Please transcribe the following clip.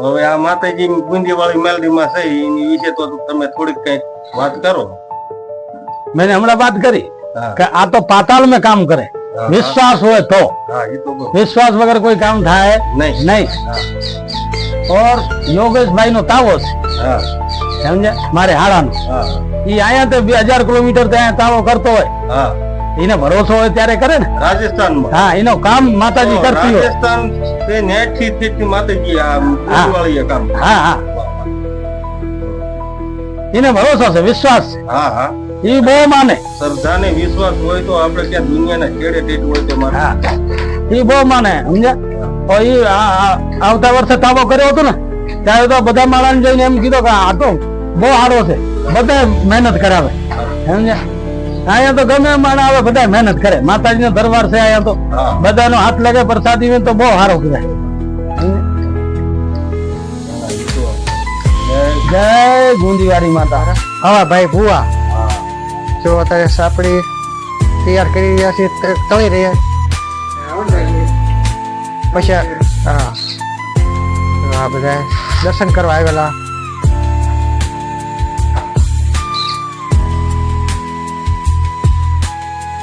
હવે આ માતાજી બુંદી વાળી મેલડી માં છે એની વિશે તો તમે થોડીક કંઈક વાત કરો. મેં હમણાં વાત કરી કે આ તો પાતાળ મેં કામ કરે. વિશ્વાસ હોય તો. વિશ્વાસ વગર કોઈ કામ થાય નહીં. નહીં. ઓર યોગેશભાઈ નો તાવો છે. સમજે મારે હાડા હાડાનો ઈ અહીંયા તો બે હજાર કિલોમીટર ત્યાં તાવો કરતો હોય. એને ભરોસો હોય ત્યારે કરે ને. રાજસ્થાનમાં. હા એનો કામ માતાજી કરતી હોય. રાજસ્થાન તે નેઠથી થી માતાજી આ વાળી કામ. હા હા. એને ભરોસો છે વિશ્વાસ હા હા. એ બહુ માને. શ્રદ્ધા ને વિશ્વાસ હોય તો આપણે ક્યાં દુનિયાના છેડે ટેટ હોય તો મારે. હા. ઈ બહુ માને સમજ્યા? એ આવતા વર્ષે તાબો કર્યો હતો ને ત્યારે તો બધા માણસ જઈને એમ કીધું કે આ તો બહુ સારો છે. બધા મહેનત કરાવે. સમજ્યા? અહીંયા તો ગમે માણસ આવે બધા મહેનત કરે. માતાજી નો દરબાર છે અહીંયા તો. બધાનો હાથ લાગે પ્રસાદી તો બહુ સારો કહેવાય. જય ગુંદીવાડી માતા. હા ભાઈ ભુવા. જો અત્યારે સાપડી તૈયાર કરી રહ્યા છે તળી રહ્યા. પછી હા. આ બધા દર્શન કરવા આવેલા.